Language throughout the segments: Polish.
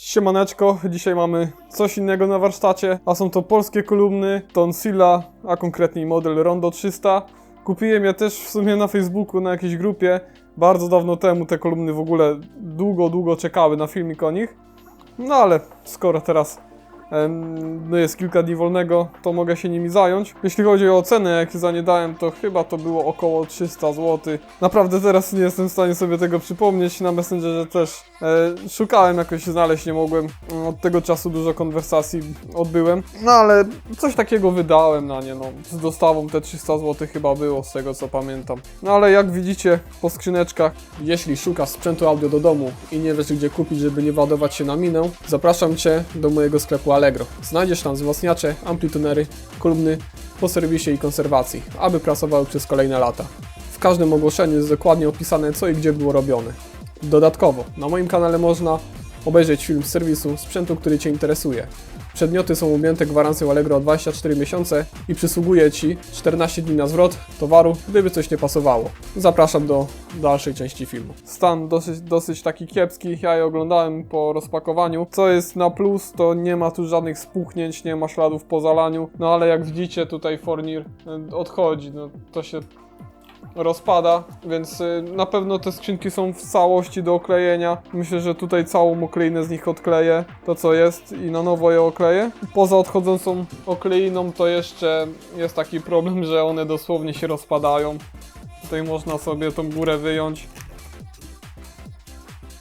Siemaneczko, dzisiaj mamy coś innego na warsztacie, a są to polskie kolumny Tonsilla, a konkretniej model Rondo 300. Kupiłem je też w sumie na Facebooku, na jakiejś grupie, bardzo dawno temu te kolumny w ogóle długo, długo czekały na filmik o nich. No ale skoro teraz jest kilka dni wolnego, to mogę się nimi zająć. Jeśli chodzi o cenę, jakie za nie dałem, to chyba to było około 300 zł. Naprawdę teraz nie jestem w stanie sobie tego przypomnieć. Na Messengerze też e, szukałem, jakoś znaleźć nie mogłem. Od tego czasu dużo konwersacji odbyłem. No ale coś takiego wydałem na nie, no. Z dostawą te 300 zł chyba było, z tego co pamiętam. No ale jak widzicie po skrzyneczkach, jeśli szukasz sprzętu audio do domu i nie wiesz gdzie kupić, żeby nie ładować się na minę, zapraszam Cię do mojego sklepu Allegro. Znajdziesz tam wzmacniacze, amplitunery, kolumny po serwisie i konserwacji, aby pracowały przez kolejne lata. W każdym ogłoszeniu jest dokładnie opisane co i gdzie było robione. Dodatkowo, na moim kanale można obejrzeć film z serwisu sprzętu, który Cię interesuje. Przedmioty są objęte gwarancją Allegro o 24 miesiące i przysługuje Ci 14 dni na zwrot towaru, gdyby coś nie pasowało. Zapraszam do dalszej części filmu. Stan dosyć, dosyć taki kiepski, ja je oglądałem po rozpakowaniu. Co jest na plus, to nie ma tu żadnych spuchnięć, nie ma śladów po zalaniu, no ale jak widzicie tutaj Fornir y, odchodzi, no to się rozpada, więc y, na pewno te skrzynki są w całości do oklejenia. Myślę, że tutaj całą okleinę z nich odkleję, to co jest i na nowo je okleję. Poza odchodzącą okleiną to jeszcze jest taki problem, że one dosłownie się rozpadają. Tutaj można sobie tą górę wyjąć.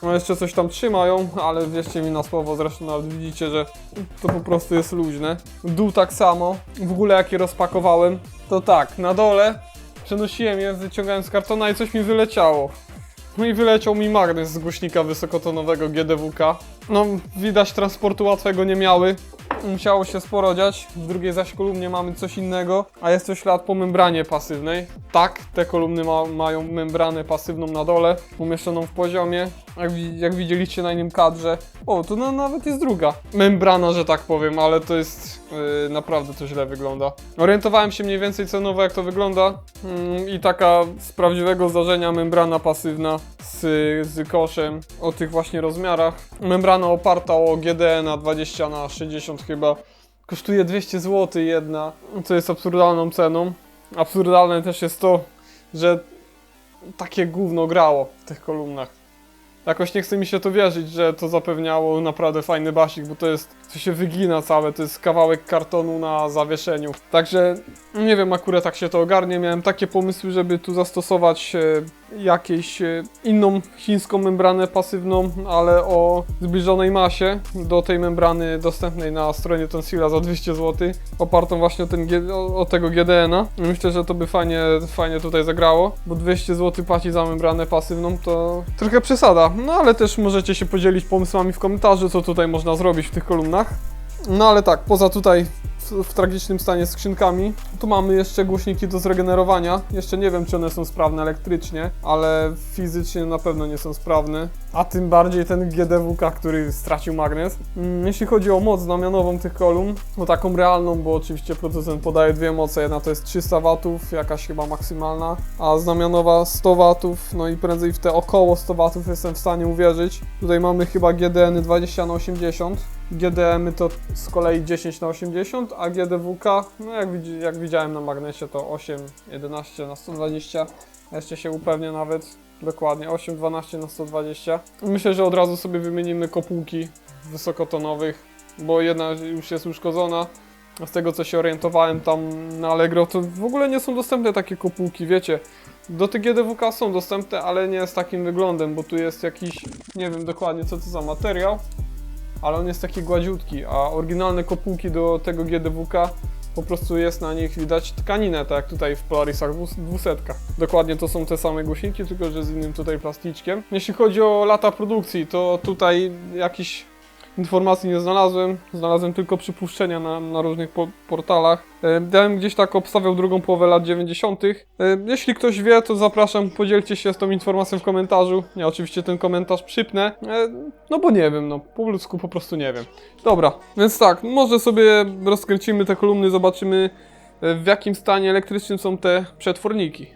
No jeszcze coś tam trzymają, ale wierzcie mi na słowo, zresztą nawet widzicie, że to po prostu jest luźne. Dół tak samo. W ogóle jak je rozpakowałem, to tak, na dole Przenosiłem je, wyciągałem z kartona i coś mi wyleciało. No i wyleciał mi magnes z głośnika wysokotonowego GDWK. No, widać transportu łatwego nie miały. Musiało się sporo dziać. W drugiej zaś kolumnie mamy coś innego, a jest to ślad po membranie pasywnej. Tak, te kolumny ma, mają membranę pasywną na dole, umieszczoną w poziomie. Jak, jak widzieliście na innym kadrze. O, na, nawet jest druga membrana, że tak powiem, ale to jest yy, naprawdę to źle wygląda. Orientowałem się mniej więcej cenowo, jak to wygląda. Mm, I taka z prawdziwego zdarzenia membrana pasywna z, z koszem o tych właśnie rozmiarach. Membrana oparta o GDE na 20 na 60 chyba. Kosztuje 200 zł jedna, co jest absurdalną ceną. Absurdalne też jest to, że takie gówno grało w tych kolumnach. Jakoś nie chce mi się to wierzyć, że to zapewniało naprawdę fajny basik, bo to jest, to się wygina całe, to jest kawałek kartonu na zawieszeniu. Także nie wiem, akurat tak się to ogarnie. Miałem takie pomysły, żeby tu zastosować e, jakąś e, inną chińską membranę pasywną, ale o zbliżonej masie do tej membrany dostępnej na stronie Tonsilla za 200 zł, opartą właśnie o, ten, o, o tego GDN-a. Myślę, że to by fajnie, fajnie tutaj zagrało, bo 200 zł płacić za membranę pasywną to trochę przesada. No ale też możecie się podzielić pomysłami w komentarzu, co tutaj można zrobić w tych kolumnach. No ale tak, poza tutaj w, w tragicznym stanie skrzynkami, tu mamy jeszcze głośniki do zregenerowania. Jeszcze nie wiem, czy one są sprawne elektrycznie, ale fizycznie na pewno nie są sprawne. A tym bardziej ten GDWK, który stracił magnes. Mm, Jeśli chodzi o moc znamionową tych kolumn, no taką realną, bo oczywiście producent podaje dwie moce. Jedna to jest 300 W, jakaś chyba maksymalna, a znamionowa 100 W, no i prędzej w te około 100 W jestem w stanie uwierzyć. Tutaj mamy chyba GDN 20 na 80 GDM to z kolei 10 na 80, a GDWK, no jak, jak widziałem na magnesie to 8, 11 na 120. Jeszcze się upewnię nawet dokładnie 8, 12 na 120. Myślę, że od razu sobie wymienimy kopułki wysokotonowych, bo jedna już jest uszkodzona. Z tego co się orientowałem tam na Allegro, to w ogóle nie są dostępne takie kopułki, wiecie. Do tych GDWK są dostępne, ale nie z takim wyglądem, bo tu jest jakiś, nie wiem dokładnie co to za materiał, ale on jest taki gładziutki, a oryginalne kopułki do tego GDWK po prostu jest na nich widać tkaninę, tak jak tutaj w Polarisach 200. Dokładnie to są te same głośniki, tylko że z innym tutaj plasticzkiem. Jeśli chodzi o lata produkcji, to tutaj jakiś informacji nie znalazłem, znalazłem tylko przypuszczenia na, na różnych po, portalach. E, Dałem gdzieś tak obstawiał drugą połowę lat 90. E, Jeśli ktoś wie, to zapraszam, podzielcie się z tą informacją w komentarzu. Ja oczywiście ten komentarz przypnę, e, no bo nie wiem, no po ludzku po prostu nie wiem. Dobra, więc tak, może sobie rozkręcimy te kolumny, zobaczymy w jakim stanie elektrycznym są te przetworniki.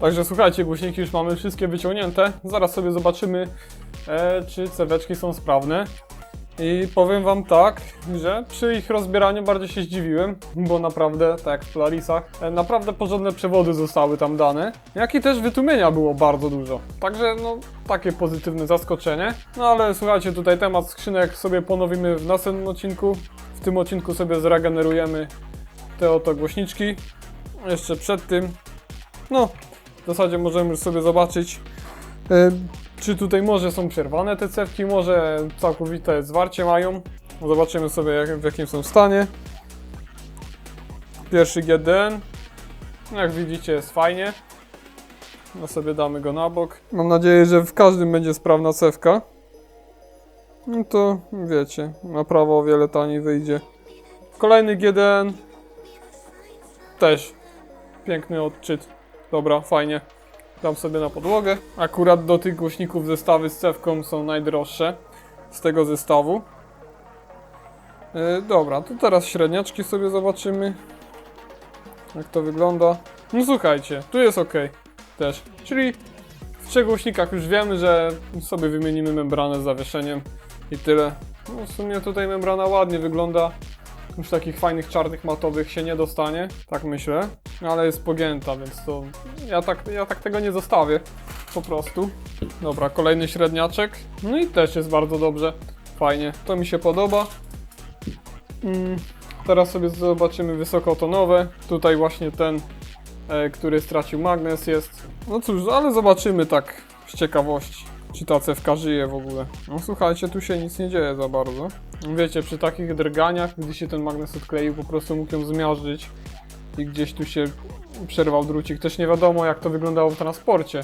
Także słuchajcie, głośniki już mamy wszystkie wyciągnięte. Zaraz sobie zobaczymy, e, czy ceweczki są sprawne. I powiem wam tak, że przy ich rozbieraniu bardziej się zdziwiłem, bo naprawdę, tak jak w Polarisach, e, naprawdę porządne przewody zostały tam dane, jak i też wytłumienia było bardzo dużo. Także no, takie pozytywne zaskoczenie. No ale słuchajcie, tutaj temat skrzynek sobie ponowimy w następnym odcinku. W tym odcinku sobie zregenerujemy te oto głośniczki. Jeszcze przed tym, no, zasadzie możemy sobie zobaczyć, czy tutaj może są przerwane te cewki, może całkowite zwarcie mają. Zobaczymy sobie jak, w jakim są stanie. Pierwszy GDN. Jak widzicie jest fajnie. No sobie damy go na bok. Mam nadzieję, że w każdym będzie sprawna cewka. No to wiecie, na prawo o wiele taniej wyjdzie. Kolejny GDN. Też piękny odczyt. Dobra, fajnie. Dam sobie na podłogę. Akurat do tych głośników zestawy z cewką są najdroższe z tego zestawu. Yy, dobra, to teraz średniaczki sobie zobaczymy. Jak to wygląda. No słuchajcie, tu jest ok też. Czyli w trzech głośnikach już wiemy, że sobie wymienimy membranę z zawieszeniem i tyle. No w sumie tutaj membrana ładnie wygląda. Już takich fajnych czarnych matowych się nie dostanie, tak myślę. Ale jest pogięta, więc to ja tak, ja tak tego nie zostawię. Po prostu. Dobra, kolejny średniaczek. No i też jest bardzo dobrze. Fajnie, to mi się podoba. Mm, teraz sobie zobaczymy wysokotonowe. Tutaj właśnie ten, e, który stracił magnes jest. No cóż, ale zobaczymy tak z ciekawości. Czy ta cewka żyje w ogóle? No słuchajcie, tu się nic nie dzieje za bardzo. Wiecie, przy takich drganiach, gdy się ten magnes odkleił, po prostu mógł ją zmiażdżyć i gdzieś tu się przerwał drucik. Też nie wiadomo, jak to wyglądało w transporcie.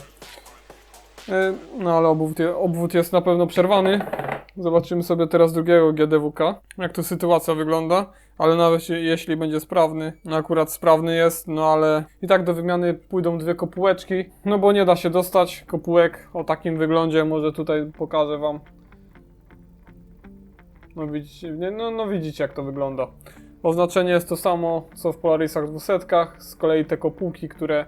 E, No ale obwód, obwód jest na pewno przerwany. Zobaczymy sobie teraz drugiego GDWK, jak tu sytuacja wygląda. Ale nawet je- jeśli będzie sprawny, no akurat sprawny jest, no ale i tak do wymiany pójdą dwie kopułeczki, no bo nie da się dostać kopułek o takim wyglądzie. Może tutaj pokażę wam. No widzicie, no, no widzicie jak to wygląda. Oznaczenie jest to samo co w Polarisach 200. Z kolei te kopułki, które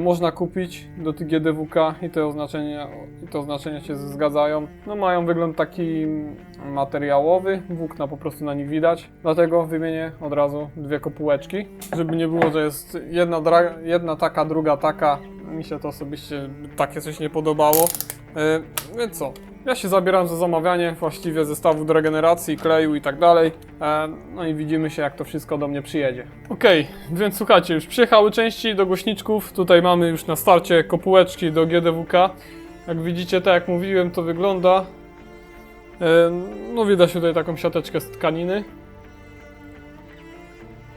można kupić do tych GDWK i te oznaczenia, te oznaczenia się zgadzają. No mają wygląd taki materiałowy, włókna po prostu na nich widać. Dlatego wymienię od razu dwie kopułeczki, żeby nie było, że jest jedna, jedna taka, druga taka. Mi się to osobiście takie coś nie podobało. E, więc co? Ja się zabieram za zamawianie właściwie zestawu do regeneracji, kleju i tak dalej. E, no i widzimy się, jak to wszystko do mnie przyjedzie. Okej, więc słuchajcie, już przyjechały części do głośniczków. Tutaj mamy już na starcie kopułeczki do GDWK. Jak widzicie, tak jak mówiłem, to wygląda. E, no widać tutaj taką siateczkę z tkaniny.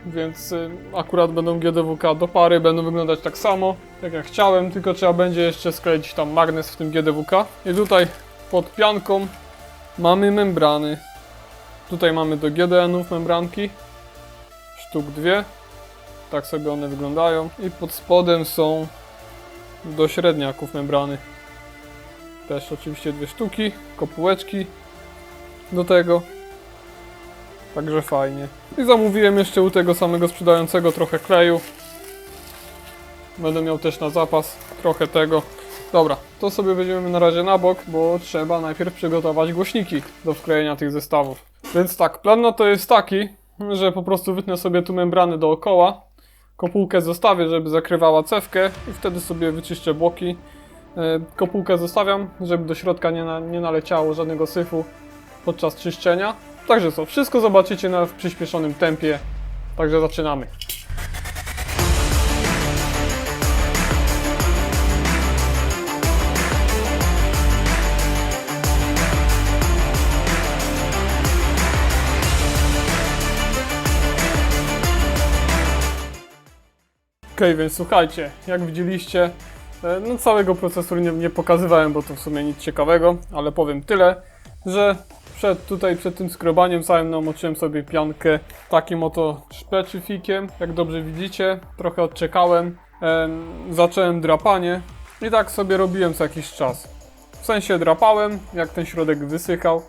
Więc y, akurat będą GDWK do pary, będą wyglądać tak samo, jak ja chciałem, tylko trzeba będzie jeszcze skleić tam magnes w tym GDWK. I tutaj pod pianką mamy membrany. Tutaj mamy do GDN-ów membranki, sztuk dwie, tak sobie one wyglądają. I pod spodem są do średniaków membrany. Też oczywiście dwie sztuki, kopułeczki do tego. Także fajnie. I zamówiłem jeszcze u tego samego sprzedającego trochę kleju. Będę miał też na zapas trochę tego. Dobra, to sobie weźmiemy na razie na bok, bo trzeba najpierw przygotować głośniki do wklejenia tych zestawów. Więc tak, plan na to jest taki, że po prostu wytnę sobie tu membrany dookoła, kopułkę zostawię, żeby zakrywała cewkę i wtedy sobie wyczyszczę boki. E, Kopułkę zostawiam, żeby do środka nie, na, nie naleciało żadnego syfu podczas czyszczenia. Także co, wszystko zobaczycie na, w przyspieszonym tempie. Także zaczynamy. Okej, więc słuchajcie, jak widzieliście, e, no całego procesu nie, nie pokazywałem, bo to w sumie nic ciekawego, ale powiem tyle, że przed tutaj, przed tym skrobaniem całym namoczyłem sobie piankę takim oto specyfikiem, jak dobrze widzicie, trochę odczekałem, em, zacząłem drapanie i tak sobie robiłem co jakiś czas. W sensie drapałem, jak ten środek wysychał,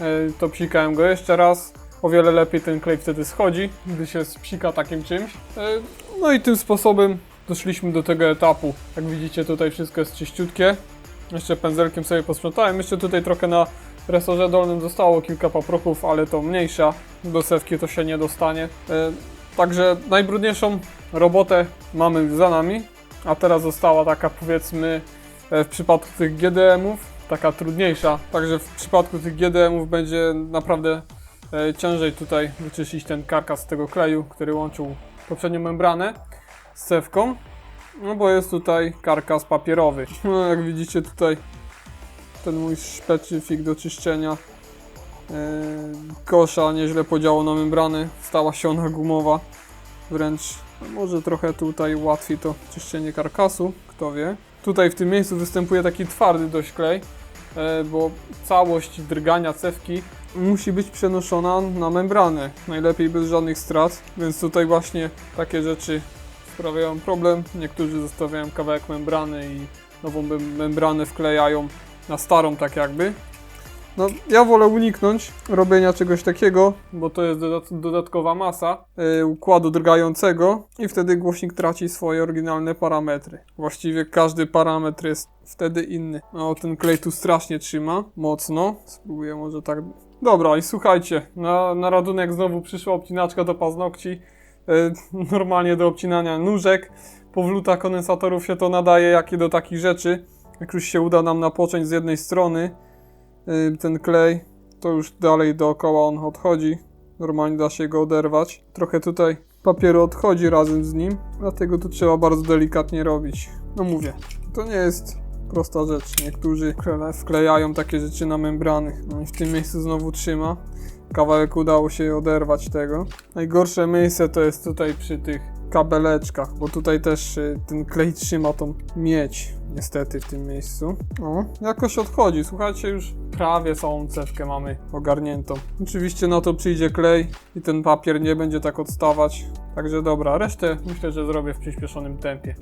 e, to psikałem go jeszcze raz. O wiele lepiej ten klej wtedy schodzi, gdy się spsika takim czymś. E, No i tym sposobem doszliśmy do tego etapu. Jak widzicie tutaj wszystko jest czyściutkie. Jeszcze pędzelkiem sobie posprzątałem. Jeszcze tutaj trochę na resorze dolnym zostało kilka paprochów, ale to mniejsza. Do sewki to się nie dostanie. E, Także najbrudniejszą robotę mamy za nami. A teraz została taka powiedzmy e, w przypadku tych GDM-ów taka trudniejsza. Także w przypadku tych GDM-ów będzie naprawdę e, ciężej tutaj wyczyścić ten karkas z tego kleju, który łączył poprzednią membranę z cewką. No bo jest tutaj karkas papierowy. No, jak widzicie tutaj ten mój specyfik do czyszczenia e, kosza nieźle podziało na membrany. Stała się ona gumowa. Wręcz no, może trochę tutaj ułatwi to czyszczenie karkasu, kto wie. Tutaj w tym miejscu występuje taki twardy dość klej, e, bo całość drgania cewki musi być przenoszona na membranę. Najlepiej bez żadnych strat, więc tutaj właśnie takie rzeczy sprawiają problem. Niektórzy zostawiają kawałek membrany i nową mem- membranę wklejają na starą tak jakby. No, ja wolę uniknąć robienia czegoś takiego, bo to jest dodat- dodatkowa masa yy, układu drgającego i wtedy głośnik traci swoje oryginalne parametry. Właściwie każdy parametr jest wtedy inny. No, ten klej tu strasznie trzyma, mocno. Spróbuję może tak... Dobra, i słuchajcie, na, na radunek znowu przyszła obcinaczka do paznokci, yy, normalnie do obcinania nóżek. Powluta kondensatorów się to nadaje, jakie do takich rzeczy. Jak już się uda nam napocząć z jednej strony, y, ten klej, to już dalej dookoła on odchodzi. Normalnie da się go oderwać. Trochę tutaj papieru odchodzi razem z nim, dlatego to trzeba bardzo delikatnie robić. No mówię, to nie jest prosta rzecz. Niektórzy wkle- wklejają takie rzeczy na membrany. No i w tym miejscu znowu trzyma. Kawałek udało się oderwać tego. Najgorsze miejsce to jest tutaj przy tych kabeleczkach, bo tutaj też y, ten klej trzyma tą miedź niestety w tym miejscu. O, jakoś odchodzi. Słuchajcie, już prawie całą cewkę mamy ogarniętą. Oczywiście na to przyjdzie klej i ten papier nie będzie tak odstawać. Także dobra, resztę myślę, że zrobię w przyspieszonym tempie.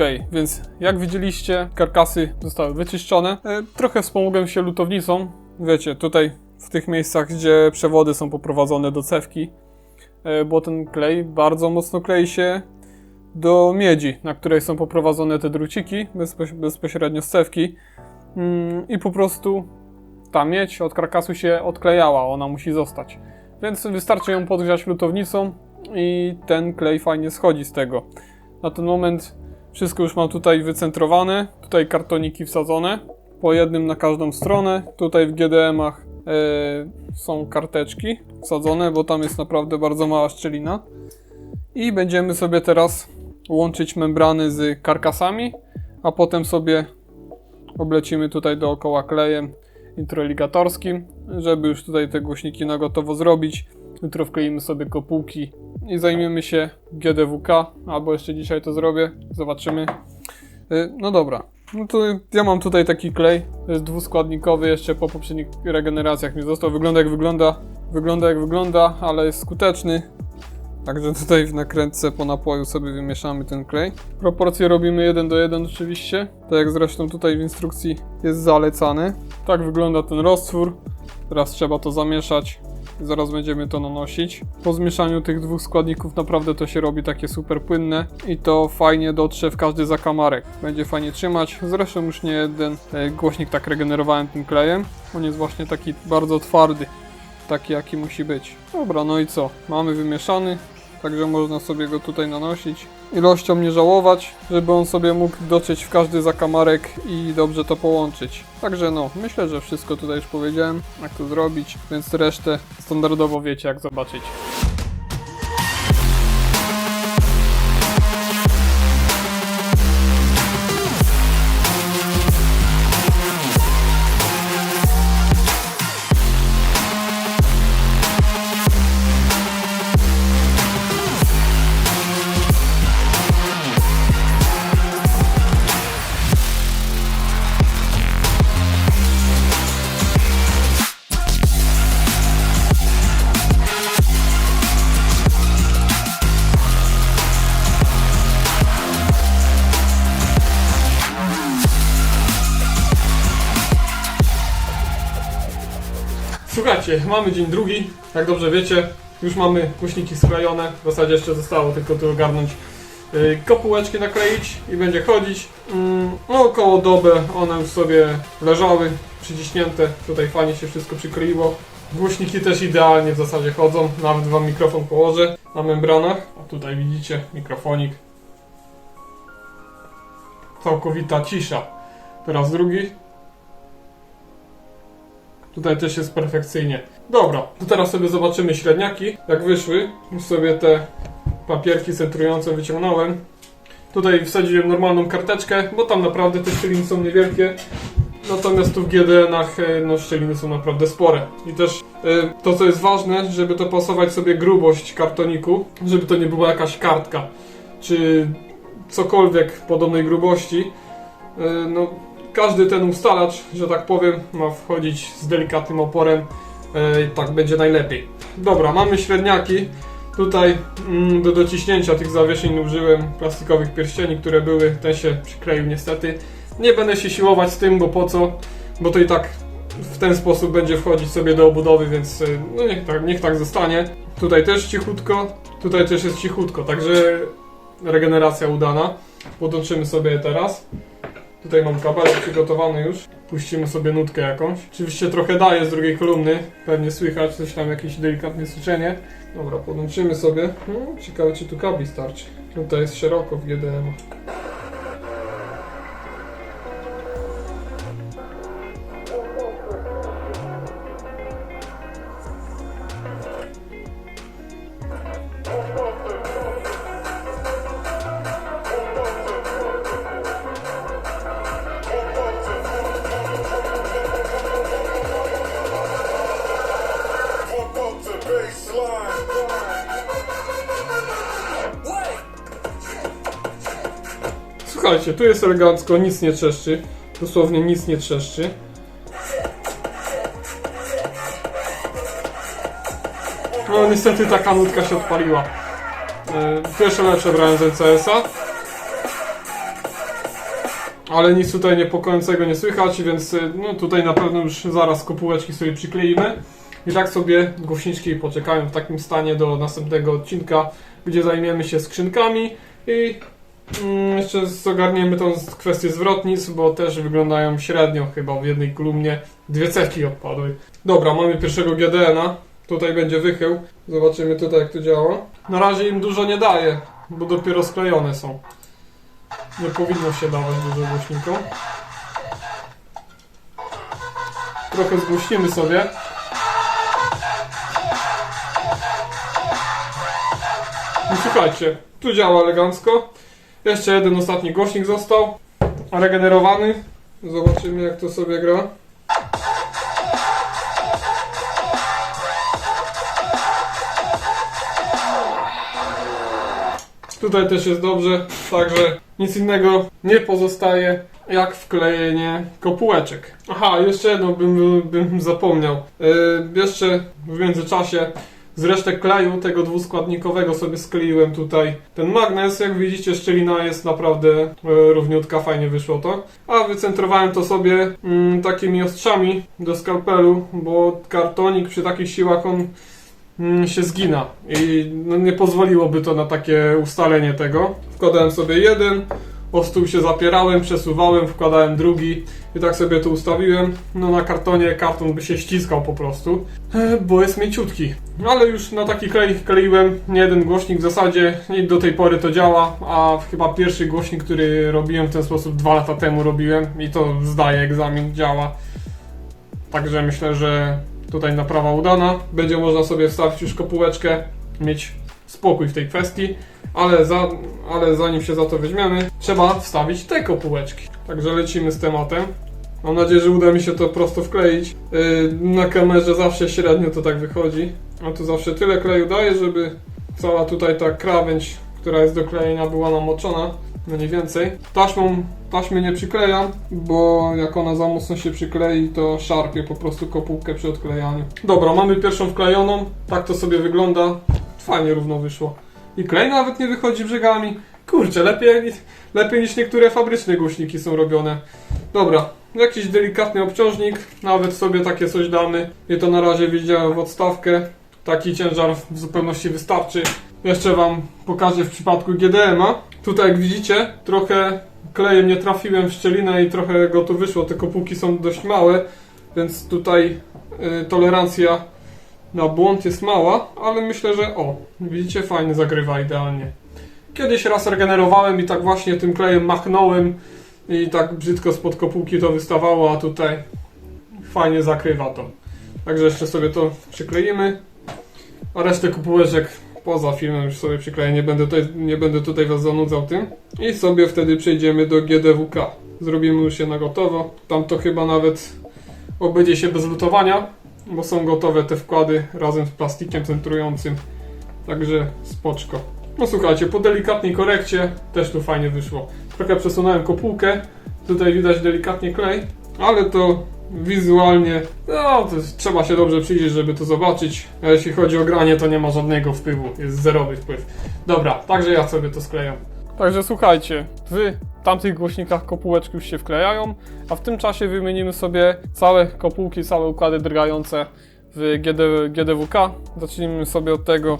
Okej, więc jak widzieliście, karkasy zostały wyczyszczone. E, trochę wspomogłem się lutownicą. Wiecie, tutaj w tych miejscach, gdzie przewody są poprowadzone do cewki, e, bo ten klej bardzo mocno klei się do miedzi, na której są poprowadzone te druciki bezpoś- bezpośrednio z cewki. Mm, I po prostu ta miedź od karkasu się odklejała, ona musi zostać. Więc wystarczy ją podgrzać lutownicą i ten klej fajnie schodzi z tego. Na ten moment wszystko już mam tutaj wycentrowane. Tutaj kartoniki wsadzone. Po jednym na każdą stronę. Tutaj w GDM-ach e, są karteczki wsadzone, bo tam jest naprawdę bardzo mała szczelina. I będziemy sobie teraz łączyć membrany z karkasami, a potem sobie oblecimy tutaj dookoła klejem introligatorskim, żeby już tutaj te głośniki na gotowo zrobić. Jutro wkleimy sobie kopułki i zajmiemy się GDWK, albo jeszcze dzisiaj to zrobię, zobaczymy. Y, No dobra, no to ja mam tutaj taki klej, to jest dwuskładnikowy, jeszcze po poprzednich regeneracjach mi został, wygląda jak wygląda, wygląda jak wygląda, ale jest skuteczny. Także tutaj w nakrętce po napoju sobie wymieszamy ten klej. Proporcje robimy 1 do 1 oczywiście, tak jak zresztą tutaj w instrukcji jest zalecane. Tak wygląda ten roztwór. Teraz trzeba to zamieszać. Zaraz będziemy to nanosić. Po zmieszaniu tych dwóch składników naprawdę to się robi takie super płynne i to fajnie dotrze w każdy zakamarek. Będzie fajnie trzymać. Zresztą już nie jeden e, głośnik tak regenerowałem tym klejem. On jest właśnie taki bardzo twardy. Taki jaki musi być. Dobra, no i co? Mamy wymieszany. Także można sobie go tutaj nanosić. Ilością nie żałować, żeby on sobie mógł dotrzeć w każdy zakamarek i dobrze to połączyć. Także no, myślę, że wszystko tutaj już powiedziałem, jak to zrobić, więc resztę standardowo wiecie jak zobaczyć. Słuchajcie, mamy dzień drugi, jak dobrze wiecie, już mamy głośniki sklejone, w zasadzie jeszcze zostało tylko tu ogarnąć yy, kopułeczki nakleić i będzie chodzić. Mm, no około dobę one już sobie leżały, przyciśnięte, tutaj fajnie się wszystko przykleiło. Głośniki też idealnie w zasadzie chodzą, nawet wam mikrofon położę na membranach. A tutaj widzicie mikrofonik. Całkowita cisza. Teraz drugi. Tutaj też jest perfekcyjnie. Dobra, to teraz sobie zobaczymy średniaki, jak wyszły. Już sobie te papierki centrujące wyciągnąłem. Tutaj wsadziłem normalną karteczkę, bo tam naprawdę te szczeliny są niewielkie. Natomiast tu w GDN-ach e, no, szczeliny są naprawdę spore. I też e, to, co jest ważne, żeby to pasować sobie grubość kartoniku, żeby to nie była jakaś kartka, czy cokolwiek podobnej grubości. E, no, każdy ten ustalacz, że tak powiem, ma wchodzić z delikatnym oporem e, i tak będzie najlepiej. Dobra, mamy średniaki. Tutaj mm, do dociśnięcia tych zawieszeń użyłem plastikowych pierścieni, które były, ten się przykleił niestety. Nie będę się siłować z tym, bo po co? Bo to i tak w ten sposób będzie wchodzić sobie do obudowy, więc y, no niech tak, niech tak zostanie. Tutaj też cichutko, tutaj też jest cichutko, także regeneracja udana. Podłączymy sobie teraz. Tutaj mam kabelek przygotowany już. Puścimy sobie nutkę jakąś. Oczywiście trochę daje z drugiej kolumny. Pewnie słychać coś tam, jakieś delikatne syczenie. Dobra, podłączymy sobie. No, ciekawe czy tu kabli starczy. Tutaj jest szeroko w GDM. Słuchajcie, tu jest elegancko, nic nie trzeszczy. Dosłownie nic nie trzeszczy. No niestety taka nutka się odpaliła. E, Pierwsze lepsze brałem z NCS-a. Ale nic tutaj niepokojącego nie słychać, więc e, no, tutaj na pewno już zaraz kopułeczki sobie przykleimy. I tak sobie głośniczki poczekają w takim stanie do następnego odcinka, gdzie zajmiemy się skrzynkami i Jeszcze ogarniemy tą kwestię zwrotnic, bo też wyglądają średnio chyba w jednej kolumnie. Dwie cewki odpadły. Dobra, mamy pierwszego GDN-a. Tutaj będzie wychył. Zobaczymy tutaj jak to działa. Na razie im dużo nie daje, bo dopiero sklejone są. Nie powinno się dawać dużo głośnikom. Trochę zgłośnimy sobie. No słuchajcie, tu działa elegancko. Jeszcze jeden ostatni głośnik został. Regenerowany. Zobaczymy jak to sobie gra. Tutaj też jest dobrze, także nic innego nie pozostaje jak wklejenie kopułeczek. Aha, jeszcze jedno bym, bym zapomniał. Yy, jeszcze w międzyczasie z resztek kleju tego dwuskładnikowego sobie skleiłem tutaj ten magnes. Jak widzicie, szczelina jest naprawdę e, równiutka, fajnie wyszło to. A wycentrowałem to sobie mm, takimi ostrzami do skalpelu, bo kartonik przy takich siłach on mm, się zgina i no, nie pozwoliłoby to na takie ustalenie tego. Wkładałem sobie jeden, o stół się zapierałem, przesuwałem, wkładałem drugi i tak sobie to ustawiłem. No na kartonie karton by się ściskał po prostu, e, bo jest mięciutki. Ale już na taki klej kleiłem nie jeden głośnik w zasadzie i do tej pory to działa, a chyba pierwszy głośnik, który robiłem w ten sposób dwa lata temu robiłem i to zdaje egzamin, działa. Także myślę, że tutaj naprawa udana. Będzie można sobie wstawić już kopułeczkę, mieć spokój w tej kwestii, ale, za, ale zanim się za to weźmiemy, trzeba wstawić te kopułeczki. Także lecimy z tematem. Mam nadzieję, że uda mi się to prosto wkleić. Yy, na kamerze zawsze średnio to tak wychodzi, a tu zawsze tyle kleju daje, żeby cała tutaj ta krawędź, która jest do klejenia była namoczona, no mniej więcej. Taśmą, taśmy nie przyklejam, bo jak ona za mocno się przyklei, to szarpie po prostu kopułkę przy odklejaniu. Dobra, mamy pierwszą wklejoną, tak to sobie wygląda. Fajnie równo wyszło. I klej nawet nie wychodzi brzegami. Kurczę, lepiej, lepiej niż niektóre fabryczne głośniki są robione. Dobra, jakiś delikatny obciążnik, nawet sobie takie coś damy. I to na razie widziałem w odstawkę. Taki ciężar w zupełności wystarczy. Jeszcze Wam pokażę w przypadku GDM-a. Tutaj jak widzicie, trochę klejem nie trafiłem w szczelinę i trochę go tu wyszło. Te kopułki są dość małe, więc tutaj y, tolerancja na błąd jest mała, ale myślę, że o, widzicie, fajnie zagrywa idealnie. Kiedyś raz regenerowałem i tak właśnie tym klejem machnąłem i tak brzydko spod kopułki to wystawało, a tutaj fajnie zakrywa to. Także jeszcze sobie to przykleimy, a resztę kopułeczek poza filmem już sobie przykleję, nie będę tutaj, nie będę tutaj Was zanudzał tym. I sobie wtedy przejdziemy do GDWK. Zrobimy już się na gotowo. Tam to chyba nawet obędzie się bez lutowania, bo są gotowe te wkłady razem z plastikiem centrującym. Także spoczko. No słuchajcie, po delikatnej korekcie też tu fajnie wyszło. Trochę przesunąłem kopułkę, tutaj widać delikatnie klej, ale to wizualnie, no to trzeba się dobrze przyjrzeć, żeby to zobaczyć. A jeśli chodzi o granie, to nie ma żadnego wpływu, jest zerowy wpływ. Dobra, także ja sobie to sklejam. Także słuchajcie, w tamtych głośnikach kopułeczki już się wklejają, a w tym czasie wymienimy sobie całe kopułki, całe układy drgające w GD, GDWK. Zacznijmy sobie od tego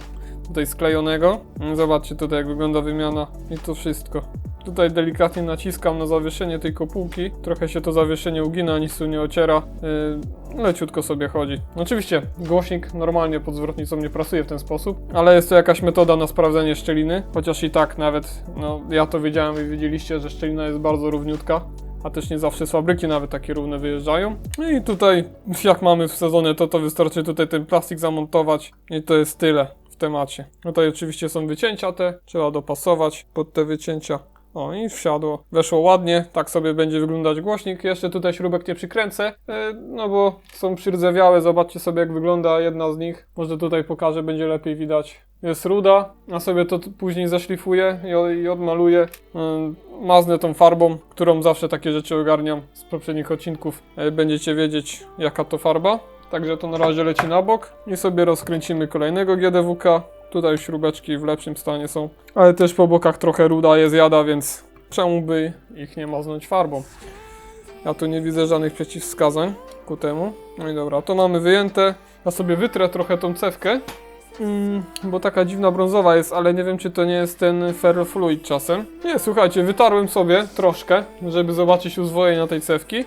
tutaj sklejonego. Zobaczcie tutaj jak wygląda wymiana i to wszystko. Tutaj delikatnie naciskam na zawieszenie tej kopułki. Trochę się to zawieszenie ugina, nic tu nie ociera. Yy, leciutko sobie chodzi. Oczywiście głośnik normalnie pod zwrotnicą nie pracuje w ten sposób, ale jest to jakaś metoda na sprawdzenie szczeliny. Chociaż i tak nawet, no ja to wiedziałem i wiedzieliście, że szczelina jest bardzo równiutka. A też nie zawsze z fabryki nawet takie równe wyjeżdżają. No I tutaj, jak mamy w sezonie, to to wystarczy tutaj ten plastik zamontować i to jest tyle temacie. Tutaj oczywiście są wycięcia te, trzeba dopasować pod te wycięcia. O i wsiadło. Weszło ładnie, tak sobie będzie wyglądać głośnik. Jeszcze tutaj śrubek nie przykręcę, yy, no bo są przyrzewiałe. Zobaczcie sobie jak wygląda jedna z nich. Może tutaj pokażę, będzie lepiej widać. Jest ruda, a sobie to później zaszlifuję i, odmaluję. Yy, maznę tą farbą, którą zawsze takie rzeczy ogarniam z poprzednich odcinków. Yy, będziecie wiedzieć jaka to farba. Także to na razie leci na bok i sobie rozkręcimy kolejnego GDWK. Tutaj śrubeczki w lepszym stanie są, ale też po bokach trochę ruda je zjada, więc czemu by ich nie maznąć farbą? Ja tu nie widzę żadnych przeciwwskazań ku temu. No i dobra, to mamy wyjęte. Ja sobie wytrę trochę tą cewkę, mm, bo taka dziwna brązowa jest, ale nie wiem czy to nie jest ten ferrofluid czasem. Nie, słuchajcie, wytarłem sobie troszkę, żeby zobaczyć uzwojenia tej cewki.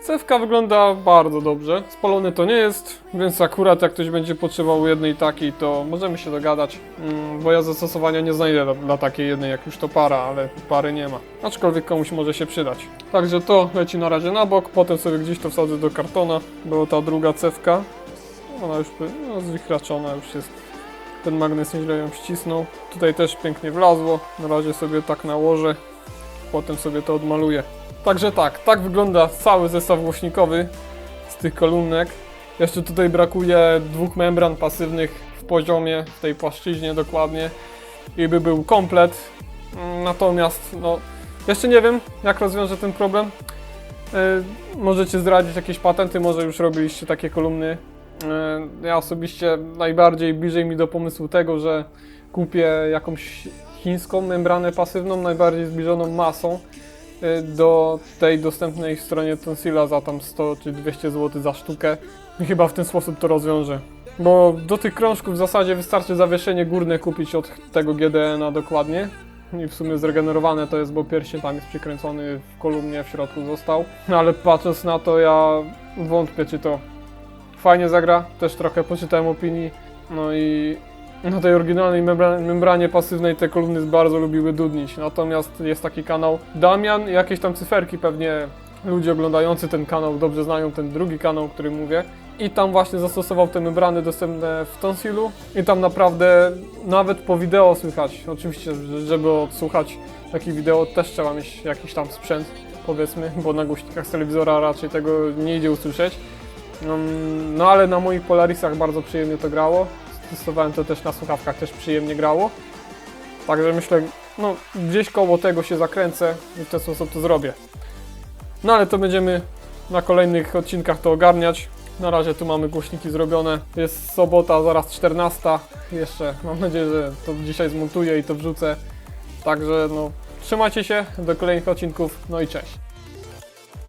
Cewka wygląda bardzo dobrze. Spalony to nie jest, więc akurat jak ktoś będzie potrzebował jednej takiej, to możemy się dogadać. Mm, bo ja zastosowania nie znajdę dla, takiej jednej, jak już to para, ale pary nie ma. Aczkolwiek komuś może się przydać. Także to leci na razie na bok, potem sobie gdzieś to wsadzę do kartona, bo ta druga cewka, ona już no, zwichlaczona już jest. Ten magnes nieźle ją ścisnął. Tutaj też pięknie wlazło. Na razie sobie tak nałożę, potem sobie to odmaluję. Także tak, tak wygląda cały zestaw głośnikowy z tych kolumnek. Jeszcze tutaj brakuje dwóch membran pasywnych w poziomie, w tej płaszczyźnie dokładnie i by był komplet. Natomiast no, jeszcze nie wiem jak rozwiążę ten problem. Yy, możecie zdradzić jakieś patenty, może już robiliście takie kolumny. Yy, ja osobiście najbardziej bliżej mi do pomysłu tego, że kupię jakąś chińską membranę pasywną, najbardziej zbliżoną masą do tej dostępnej stronie Tonsila za tam 100 czy 200 zł za sztukę. Chyba w ten sposób to rozwiążę. Bo do tych krążków w zasadzie wystarczy zawieszenie górne kupić od tego GDN-a dokładnie. I w sumie zregenerowane to jest, bo pierścień tam jest przykręcony w kolumnie, w środku został. No ale patrząc na to, ja wątpię, czy to fajnie zagra. Też trochę poczytałem opinii. No i na tej oryginalnej membra- membranie pasywnej te kolumny bardzo lubiły dudnić. Natomiast jest taki kanał Damian, jakieś tam cyferki pewnie ludzie oglądający ten kanał dobrze znają ten drugi kanał, o którym mówię. I tam właśnie zastosował te membrany dostępne w Tonsilu i tam naprawdę nawet po wideo słychać. Oczywiście, że- żeby odsłuchać takie wideo też trzeba mieć jakiś tam sprzęt, powiedzmy, bo na głośnikach z telewizora raczej tego nie idzie usłyszeć. Mm, No ale na moich Polarisach bardzo przyjemnie to grało. Testowałem to też na słuchawkach, też przyjemnie grało. Także myślę, no gdzieś koło tego się zakręcę i w ten sposób to zrobię. No ale to będziemy na kolejnych odcinkach to ogarniać. Na razie tu mamy głośniki zrobione. Jest sobota, zaraz 14. Jeszcze mam nadzieję, że to dzisiaj zmontuję i to wrzucę. Także no trzymajcie się do kolejnych odcinków. No i cześć.